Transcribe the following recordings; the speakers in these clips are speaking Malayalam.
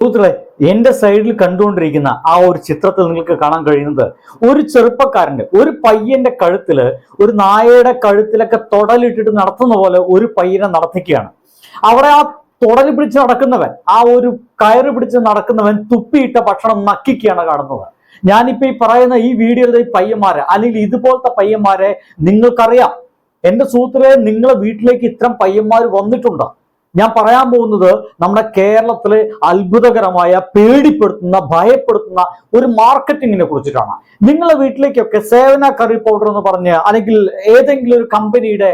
സുഹൃത്തുക്കളെ എന്റെ സൈഡിൽ കണ്ടുകൊണ്ടിരിക്കുന്ന ആ ഒരു ചിത്രത്തിൽ നിങ്ങൾക്ക് കാണാൻ കഴിയുന്നത് ഒരു ചെറുപ്പക്കാരന്റെ ഒരു പയ്യന്റെ കഴുത്തിൽ ഒരു നായയുടെ കഴുത്തിലൊക്കെ തൊടലിട്ടിട്ട് നടത്തുന്ന പോലെ ഒരു പയ്യനെ നടത്തിക്കുകയാണ്. അവിടെ ആ തുടലി പിടിച്ച് നടക്കുന്നവൻ ആ ഒരു കയറ് പിടിച്ച് നടക്കുന്നവൻ തുപ്പിയിട്ട ഭക്ഷണം നക്കിക്കുകയാണ് കാണുന്നത്. ഞാനിപ്പോ ഈ പറയുന്ന ഈ വീഡിയോയിലെ പയ്യന്മാരെ അല്ലെങ്കിൽ ഇതുപോലത്തെ പയ്യന്മാരെ നിങ്ങൾക്കറിയാം. എന്റെ സുഹൃത്തുക്കളെ നിങ്ങളെ വീട്ടിലേക്ക് ഇത്തരം പയ്യന്മാർ വന്നിട്ടുണ്ടോ? ഞാൻ പറയാൻ പോകുന്നത് നമ്മുടെ കേരളത്തിലെ അത്ഭുതകരമായ പേടിപ്പെടുത്തുന്ന ഭയപ്പെടുത്തുന്ന ഒരു മാർക്കറ്റിങ്ങിനെ കുറിച്ചിട്ടാണ്. നിങ്ങളെ വീട്ടിലേക്കൊക്കെ സേവന കറി പൗഡർ എന്ന് പറഞ്ഞ് അല്ലെങ്കിൽ ഏതെങ്കിലും ഒരു കമ്പനിയുടെ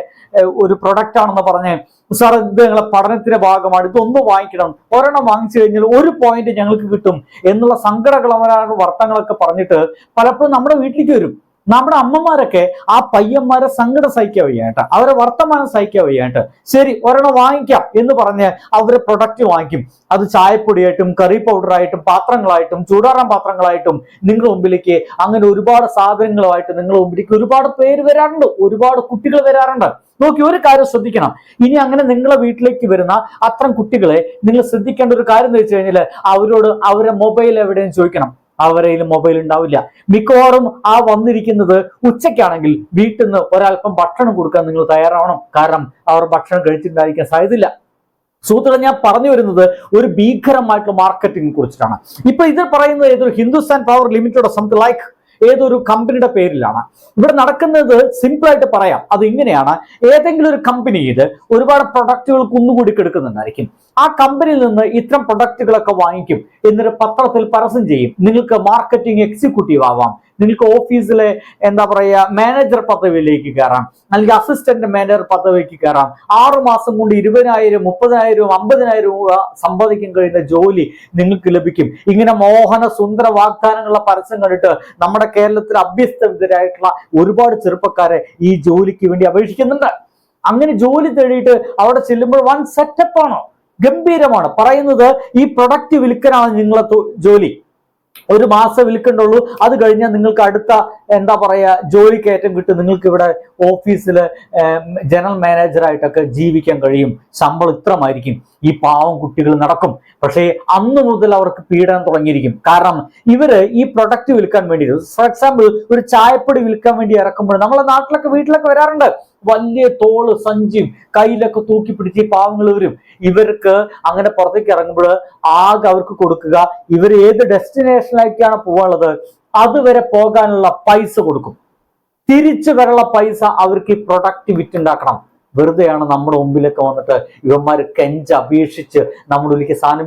ഒരു പ്രൊഡക്റ്റ് ആണെന്ന് പറഞ്ഞ് സാർ ഇത് ഞങ്ങളെ പഠനത്തിന്റെ ഭാഗമാണ് ഇതൊന്ന് വാങ്ങിക്കണം. ഒരെണ്ണം വാങ്ങിച്ചു കഴിഞ്ഞാൽ ഒരു പോയിന്റ് ഞങ്ങൾക്ക് കിട്ടും എന്നുള്ള സങ്കടകളമായ വർത്തങ്ങളൊക്കെ പറഞ്ഞിട്ട് പലപ്പോഴും നമ്മുടെ വീട്ടിലേക്ക് വരും. നമ്മുടെ അമ്മമാരൊക്കെ ആ പയ്യന്മാരെ സങ്കടം സഹിക്കാൻ വയ്യായിട്ട് അവരെ വർത്തമാനം സഹിക്കാൻ വയ്യായിട്ട് ശരി ഒരെണ്ണം വാങ്ങിക്കാം എന്ന് പറഞ്ഞ് അവരെ പ്രൊഡക്റ്റ് വാങ്ങിക്കും. അത് ചായപ്പൊടിയായിട്ടും കറി പൗഡറായിട്ടും പാത്രങ്ങളായിട്ടും ചൂടാറാൻ പാത്രങ്ങളായിട്ടും നിങ്ങളുടെ മുമ്പിലേക്ക് അങ്ങനെ ഒരുപാട് സാധനങ്ങളുമായിട്ട് നിങ്ങളുടെ മുമ്പിലേക്ക് ഒരുപാട് പേര് വരാറുണ്ട്. ഒരുപാട് കുട്ടികൾ വരാറുണ്ട്. നോക്കി ഒരു കാര്യം ശ്രദ്ധിക്കണം. ഇനി അങ്ങനെ നിങ്ങളെ വീട്ടിലേക്ക് വരുന്ന അത്തരം കുട്ടികളെ നിങ്ങൾ ശ്രദ്ധിക്കേണ്ട ഒരു കാര്യം എന്ന് വെച്ച് കഴിഞ്ഞാൽ അവരോട് അവരെ മൊബൈൽ എവിടെയും ചോദിക്കണം. അവരെ മൊബൈൽ ഉണ്ടാവില്ല. മിക്കവാറും ആ വന്നിരിക്കുന്നത് ഉച്ചയ്ക്കാണെങ്കിൽ വീട്ടിൽ നിന്ന് ഒരല്പം ഭക്ഷണം കൊടുക്കാൻ നിങ്ങൾ തയ്യാറാവണം. കാരണം അവർ ഭക്ഷണം കഴിച്ചിട്ടുണ്ടായിരിക്കാൻ സാധ്യതയില്ല. സുഹൃത്തുക്കളെ ഞാൻ പറഞ്ഞു വരുന്നത് ഒരു ഭീകരമായിട്ടുള്ള മാർക്കറ്റിംഗ് കുറിച്ചിട്ടാണ്. ഇപ്പൊ ഇത് പറയുന്നത് ഏതൊരു Hindustan power limited something like ഏതൊരു കമ്പനിയുടെ പേരിലാണ്. ഇവിടെ നടക്കുന്നത് സിമ്പിളായിട്ട് പറയാം. അത് ഇങ്ങനെയാണ്. ഏതെങ്കിലും ഒരു കമ്പനി ഇത് ഒരുപാട് പ്രൊഡക്റ്റുകൾ കുന്നുകൂടി കിടക്കുന്നുണ്ടായിരിക്കും ആ കമ്പനിയിൽ നിന്ന് ഇത്തരം പ്രൊഡക്റ്റുകളൊക്കെ വാങ്ങിക്കും. എന്നൊരു പത്രത്തിൽ പരസ്യം ചെയ്യും. നിങ്ങൾക്ക് മാർക്കറ്റിംഗ് എക്സിക്യൂട്ടീവ് ആവാം. നിങ്ങൾക്ക് ഓഫീസിലെ എന്താ പറയുക മാനേജർ പദവിയിലേക്ക് കയറാം അല്ലെങ്കിൽ അസിസ്റ്റന്റ് മാനേജർ പദവിക്ക് കയറാം ആറു മാസം കൊണ്ട് ഇരുപതിനായിരം മുപ്പതിനായിരവും അമ്പതിനായിരം രൂപ സമ്പാദിക്കാൻ കഴിയുന്ന ജോലി നിങ്ങൾക്ക് ലഭിക്കും. ഇങ്ങനെ മോഹന സുന്ദര വാഗ്ദാനങ്ങളുള്ള പരസ്യം കണ്ടിട്ട് നമ്മുടെ കേരളത്തിൽ അഭ്യസ്തവിധരായിട്ടുള്ള ഒരുപാട് ചെറുപ്പക്കാരെ ഈ ജോലിക്ക് വേണ്ടി അപേക്ഷിക്കുന്നുണ്ട്. അങ്ങനെ ജോലി തേടിയിട്ട് അവിടെ ചെല്ലുമ്പോൾ വൺ സെറ്റപ്പ് ആണോ. ഗംഭീരമാണ്. പറയുന്നത് ഈ പ്രൊഡക്റ്റ് വിൽക്കലാണ് നിങ്ങളെ ജോലി. ഒരു മാസം വിൽക്കണ്ടുള്ളൂ. അത് കഴിഞ്ഞാൽ നിങ്ങൾക്ക് അടുത്ത എന്താ പറയുക ജോലി കയറ്റം കിട്ടും. നിങ്ങൾക്ക് ഇവിടെ ഓഫീസിൽ ജനറൽ മാനേജറായിട്ടൊക്കെ ജീവിക്കാൻ കഴിയും. ശമ്പളം ഇത്രമായിരിക്കും. ഈ പാവം കുട്ടികൾ നടക്കും. പക്ഷേ അന്ന് മുതൽ അവർക്ക് പീഡനം തുടങ്ങിയിരിക്കും. കാരണം ഇവർ ഈ പ്രൊഡക്റ്റ് വിൽക്കാൻ വേണ്ടി ഫോർ എക്സാമ്പിൾ ഒരു ചായപ്പൊടി വിൽക്കാൻ വേണ്ടി ഇറക്കുമ്പോൾ നമ്മളെ നാട്ടിലൊക്കെ വീട്ടിലൊക്കെ വരാറുണ്ട്. വലിയ തോൾ സഞ്ചിയും കയ്യിലൊക്കെ തൂക്കി പിടിച്ച് പാവങ്ങൾ വരും ഇവർക്ക് അങ്ങനെ പുറത്തേക്ക് ഇറങ്ങുമ്പോൾ ആകെ അവർക്ക് കൊടുക്കുക. ഇവർ ഏത് ഡെസ്റ്റിനേഷനിലേക്കാണ് പോകാനുള്ളത്? അതുവരെ പോകാനുള്ള പൈസ കൊടുക്കും. തിരിച്ചു വരള പൈസ അവർക്ക് ഈ പ്രൊഡക്റ്റ് വിറ്റുണ്ടാക്കണം വെറുതെയാണ് നമ്മുടെ മുമ്പിലൊക്കെ വന്നിട്ട് ഇവന്മാർ കെഞ്ച് അപേക്ഷിച്ച് നമ്മുടെ ഉള്ളിലേക്ക് സാധനം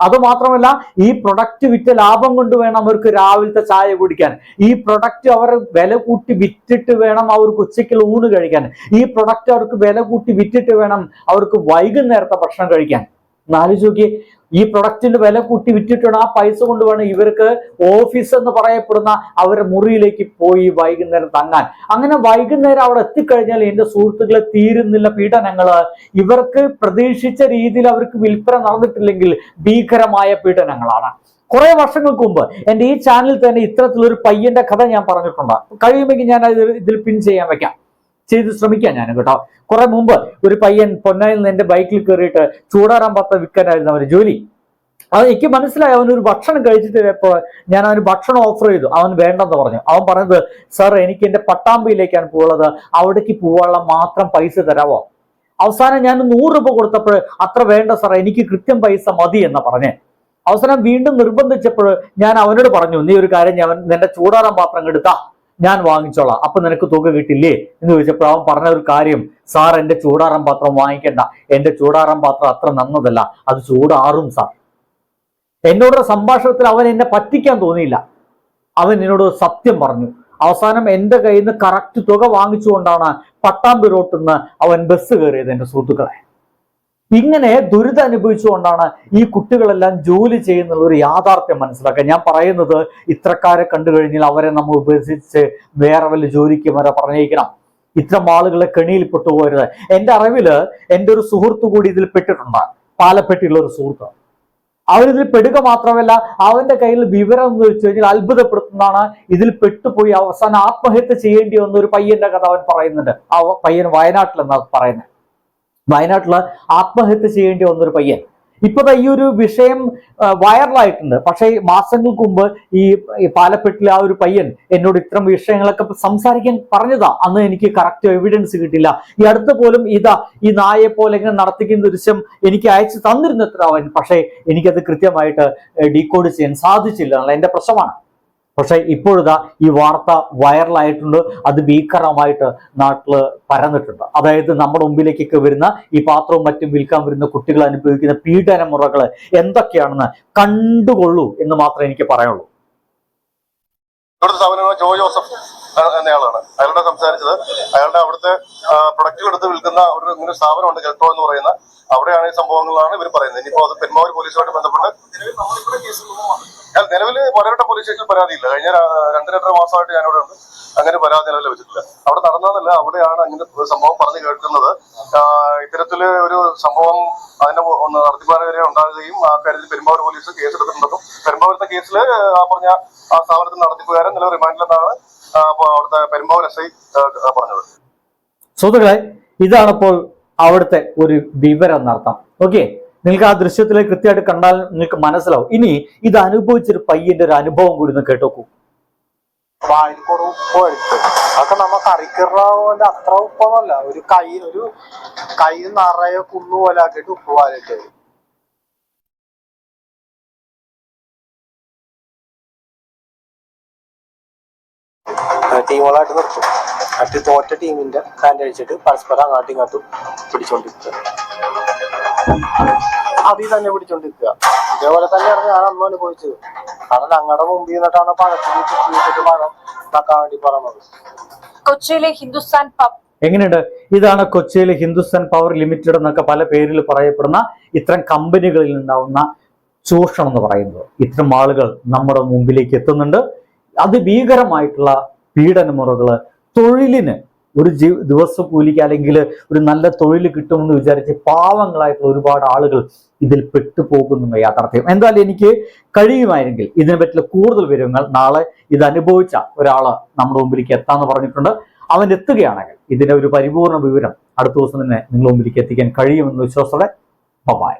അത് മാത്രമല്ല ഈ പ്രൊഡക്റ്റ് വിറ്റ ലാഭം കൊണ്ട് വേണം അവർക്ക് രാവിലത്തെ ചായ കുടിക്കാൻ. ഈ പ്രൊഡക്റ്റ് അവർ വില കൂട്ടി വിറ്റിട്ട് വേണം അവർക്ക് ഉച്ചയ്ക്കുള്ള ഊണ് കഴിക്കാൻ. ഈ പ്രൊഡക്റ്റ് അവർക്ക് വില കൂട്ടി വിറ്റിട്ട് വേണം അവർക്ക് വൈകുന്നേരത്തെ ഭക്ഷണം കഴിക്കാൻ. എന്നാലോചിച്ച് നോക്കിയേ ഈ പ്രൊഡക്റ്റിന്റെ വില കൂട്ടി വിറ്റിട്ടാണ് ആ പൈസ കൊണ്ട് വേണം ഇവർക്ക് ഓഫീസ് എന്ന് പറയപ്പെടുന്ന അവരുടെ മുറിയിലേക്ക് പോയി വൈകുന്നേരം തങ്ങാൻ. അങ്ങനെ വൈകുന്നേരം അവിടെ എത്തിക്കഴിഞ്ഞാൽ എന്റെ സുഹൃത്തുക്കളെ തീരുന്നില്ല പീഡനങ്ങൾ ഇവർക്ക് പ്രതീക്ഷിച്ച രീതിയിൽ അവർക്ക് വിൽപ്പന നടന്നിട്ടില്ലെങ്കിൽ ഭീകരമായ പീഡനങ്ങളാണ്. കുറെ വർഷങ്ങൾക്ക് മുമ്പ് എന്റെ ഈ ചാനലിൽ തന്നെ ഇത്തരത്തിലൊരു പയ്യന്റെ കഥ ഞാൻ പറഞ്ഞിട്ടുണ്ട്. കഴിയുമെങ്കിൽ ഞാൻ ഇതിൽ പിൻ ചെയ്യാൻ വെക്കാം. ചെയ്ത് ശ്രമിക്കാം ഞാൻ കേട്ടോ. കുറെ മുമ്പ് ഒരു പയ്യൻ പൊന്നായിൽ നിന്ന് എന്റെ ബൈക്കിൽ കയറിയിട്ട് ചൂടാറാൻ പത്ത വിൽക്കാനായിരുന്നു അവന് ജോലി. അത് എനിക്ക് മനസ്സിലായി അവൻ ഒരു ഭക്ഷണം കഴിച്ചിട്ട് ഞാൻ അവന് ഭക്ഷണം ഓഫർ ചെയ്തു. അവൻ വേണ്ടെന്ന് പറഞ്ഞു. അവൻ പറഞ്ഞത് സാർ എനിക്ക് എന്റെ പട്ടാമ്പിയിലേക്കാണ് പോകുന്നത് അവിടേക്ക് പോകാനുള്ള മാത്രം പൈസ തരാവോ? അവസാനം ഞാൻ നൂറ് രൂപ കൊടുത്തപ്പോൾ അത്ര വേണ്ട സാർ എനിക്ക് കൃത്യം പൈസ മതി എന്ന് പറഞ്ഞേ. അവസാനം വീണ്ടും നിർബന്ധിച്ചപ്പോൾ ഞാൻ അവനോട് പറഞ്ഞു നീ ഒരു കാര്യം ഞാൻ നിന്റെ ചൂടാറാൻ പാത്രം എടുത്താ. ഞാൻ വാങ്ങിച്ചോളാം. അപ്പൊ നിനക്ക് തുക കിട്ടില്ലേ? എന്ന് ചോദിച്ചപ്പോൾ അവൻ പറഞ്ഞ ഒരു കാര്യം സാർ എന്റെ ചൂടാറൻ പാത്രം വാങ്ങിക്കണ്ട. എന്റെ ചൂടാറൻ പാത്രം അത്ര നന്നതല്ല. അത് ചൂടാറും സാർ. എന്നോടൊരു സംഭാഷണത്തിൽ അവൻ എന്നെ പറ്റിക്കാൻ തോന്നിയില്ല. അവൻ എന്നോട് സത്യം പറഞ്ഞു. അവസാനം എന്റെ കയ്യിൽ നിന്ന് കറക്റ്റ് തുക വാങ്ങിച്ചുകൊണ്ടാണ് പട്ടാമ്പി റോട്ടിൽ നിന്ന് അവൻ ബസ് കയറിയത് എന്റെ സുഹൃത്തുക്കളെ. ഇങ്ങനെ ദുരിതം അനുഭവിച്ചുകൊണ്ടാണ് ഈ കുട്ടികളെല്ലാം ജോലി ചെയ്യുന്ന ഒരു യാഥാർത്ഥ്യം മനസ്സിലാക്കുക ഞാൻ പറയുന്നത് ഇത്രക്കാരെ കണ്ടു കഴിഞ്ഞാൽ അവരെ നമ്മൾ ഉപേക്ഷിച്ച് വേറെ വല്ല ജോലിക്ക് വരെ പറഞ്ഞേക്കണം ഇത്തരം ആളുകളെ കെണിയിൽ പെട്ടുപോകരുത്. എന്റെ അറിവിൽ എന്റെ ഒരു സുഹൃത്ത് കൂടി ഇതിൽ പെട്ടിട്ടുണ്ട്. പാലപ്പെട്ടിയുള്ള ഒരു സുഹൃത്ത്. അവരിതിൽ പെടുക മാത്രമല്ല അവന്റെ കയ്യിൽ വിവരം എന്ന് വെച്ച് കഴിഞ്ഞാൽ അത്ഭുതപ്പെടുത്തുന്നതാണ്. ഇതിൽ പെട്ടുപോയി അവസാനം ആത്മഹത്യ ചെയ്യേണ്ടി വന്ന ഒരു പയ്യന്റെ കഥ അവൻ പറയുന്നുണ്ട്. ആ പയ്യൻ വയനാട്ടിലെന്നാണ് പറയുന്നത്. വയനാട്ടിൽ ആത്മഹത്യ ചെയ്യേണ്ടി വന്നൊരു പയ്യൻ. ഇപ്പൊ ഈ ഒരു വിഷയം വൈറലായിട്ടുണ്ട്. പക്ഷേ മാസങ്ങൾക്ക് മുമ്പ് ഈ പാലപ്പെട്ടിലെ ആ ഒരു പയ്യൻ എന്നോട് ഇത്തരം വിഷയങ്ങളൊക്കെ സംസാരിക്കാൻ പറഞ്ഞതാ. അന്ന് എനിക്ക് കറക്റ്റ് എവിഡൻസ് കിട്ടില്ല. ഈ അടുത്ത് പോലും ഇതാ ഈ നായെ പോലെ ഇങ്ങനെ നടത്തിക്കുന്ന ദൃശ്യം എനിക്ക് അയച്ചു തന്നിരുന്നു പക്ഷേ എനിക്കത് കൃത്യമായിട്ട് ഡീകോഡ് ചെയ്യാൻ സാധിച്ചില്ല എന്നുള്ള എന്റെ പ്രശ്നമാണ്. പക്ഷേ ഇപ്പോഴിതാ ഈ വാർത്ത വൈറലായിട്ടുണ്ട്. അത് ഭീകരമായിട്ട് നാട്ടിൽ പരന്നിട്ടുണ്ട്. അതായത് നമ്മുടെ മുമ്പിലേക്കൊക്കെ വരുന്ന ഈ പാത്രവും മറ്റും വിൽക്കാൻ വരുന്ന കുട്ടികൾ അനുഭവിക്കുന്ന പീഡന മുറകൾ എന്തൊക്കെയാണെന്ന് കണ്ടുകൊള്ളൂ എന്ന് മാത്രമേ എനിക്ക് പറയുള്ളൂ. ഇവിടുത്തെ സ്ഥാപനമാണ് ജോ ജോസഫ് എന്നയാളാണ് അയാളോട് സംസാരിച്ചത്. അയാളുടെ അവിടുത്തെ പ്രൊഡക്റ്റുകൾ എടുത്ത് വിൽക്കുന്ന ഒരു ഇങ്ങനെ സ്ഥാപനമുണ്ട് കെൽട്ടോ എന്ന് പറയുന്ന. അവിടെയാണ് ഈ സംഭവങ്ങളാണ് ഇവർ പറയുന്നത്. ഇനിയിപ്പോ അത് പെരുമാവൂർ പോലീസുമായിട്ട് ബന്ധപ്പെട്ട് ഞാൻ നിലവിൽ പലരുടെ പോലീസ് സ്റ്റേഷൻ പരാതിയില്ല കഴിഞ്ഞ രണ്ട് രണ്ടര മാസമായിട്ട് ഞാൻ ഇവിടെ ഉണ്ട്. അങ്ങനെ പരാതി നിലവിൽ വെച്ചിട്ടില്ല. അവിടെ നടന്നതല്ല അവിടെയാണ് അങ്ങനെ സംഭവം പറഞ്ഞു കേൾക്കുന്നത്. ഇത്തരത്തിൽ ഒരു സംഭവം അതിന്റെ നടത്തിപ്പാനെതിരെ ഉണ്ടാകുകയും ആ കാര്യത്തിൽ പെരുമ്പാവൂർ പോലീസ് കേസ് എടുത്തിട്ടുണ്ടെന്നും പെരുമ്പാവൂരത്തെ കേസിൽ ആ പറഞ്ഞ ആ സ്ഥാപനത്തിൽ നടത്തിപ്പുകാരൻ നിലവിൽ റിമാൻഡിലെന്നാണ് അവിടുത്തെ പെരുമ്പാവൂർ എസ് ഐ പറഞ്ഞത്. സുഹൃത്തുക്കളെ ഇതാണിപ്പോൾ അവിടുത്തെ ഒരു വിവരം നടത്താം ഓക്കെ? നിങ്ങൾക്ക് ആ ദൃശ്യത്തിൽ കൃത്യമായിട്ട് കണ്ടാൽ നിങ്ങൾക്ക് മനസ്സിലാവും. ഇനി ഇത് അനുഭവിച്ചൊരു പയ്യന്റെ ഒരു അനുഭവം കൂടി ഒന്ന് കേട്ടോക്കൂ. അതൊക്കെ നമ്മ കറിക്കറിന്റെ അത്ര ഉപ്പൊന്നല്ല ഒരു കൈ ഒരു കൈ നിറയെ കുന്നു പോലെ ആക്കിയിട്ട് ഉപ്പ് വാലിട്ട് ടീമുകളായിട്ട് നിർത്തും. മറ്റ് തോറ്റ ടീമിന്റെ ഹാൻഡ് അടിച്ചിട്ട് പരസ്പരം അങ്ങാട്ടും ഇങ്ങോട്ടും പിടിച്ചോണ്ടിരിക്കുക. അതിൽ തന്നെ പിടിച്ചോണ്ടിരിക്കുക. ഇതേപോലെ തന്നെയാണ് ഞാൻ അന്ന് അനുഭവിച്ചത്. കാരണം ഞങ്ങളുടെ മുമ്പിൽ നിന്നിട്ടാണ് പഴത്തിൽ ചുറ്റിയിട്ട് നക്കാൻ വേണ്ടി പറഞ്ഞത്. കൊച്ചിയിലെ ഹിന്ദുസ്ഥാൻ പബ് എങ്ങനെയുണ്ട്? ഇതാണ് കൊച്ചിയിലെ ഹിന്ദുസ്ഥാൻ പവർ ലിമിറ്റഡ് എന്നൊക്കെ പല പേരിൽ പറയപ്പെടുന്ന ഇത്തരം കമ്പനികളിൽ ഉണ്ടാവുന്ന ചൂഷണം എന്ന് പറയുന്നത്. ഇത്തരം ആളുകൾ നമ്മുടെ മുമ്പിലേക്ക് എത്തുന്നുണ്ട്. അതിഭീകരമായിട്ടുള്ള പീഡനമുറകൾ തൊഴിലിന് ഒരു ജീ ദിവസം കൂലിക്ക് അല്ലെങ്കിൽ ഒരു നല്ല തൊഴിൽ കിട്ടുമെന്ന് വിചാരിച്ച് പാവങ്ങളായിട്ടുള്ള ഒരുപാട് ആളുകൾ ഇതിൽ പെട്ടുപോകുന്ന യാഥാർത്ഥ്യം. എന്തായാലും എനിക്ക് കഴിയുമായിരുന്നെങ്കിൽ ഇതിനെ പറ്റിയുള്ള കൂടുതൽ വിവരങ്ങൾ നാളെ ഇത് അനുഭവിച്ച ഒരാൾ നമ്മുടെ മുമ്പിലേക്ക് എത്താന്ന് പറഞ്ഞിട്ടുണ്ട്. അവൻ എത്തുകയാണെങ്കിൽ ഇതിന്റെ ഒരു പരിപൂർണ വിവരം അടുത്ത ദിവസം തന്നെ നിങ്ങളുടെ മുമ്പിലേക്ക് എത്തിക്കാൻ കഴിയുമെന്ന് വിശ്വാസത്തോടെ ബൈ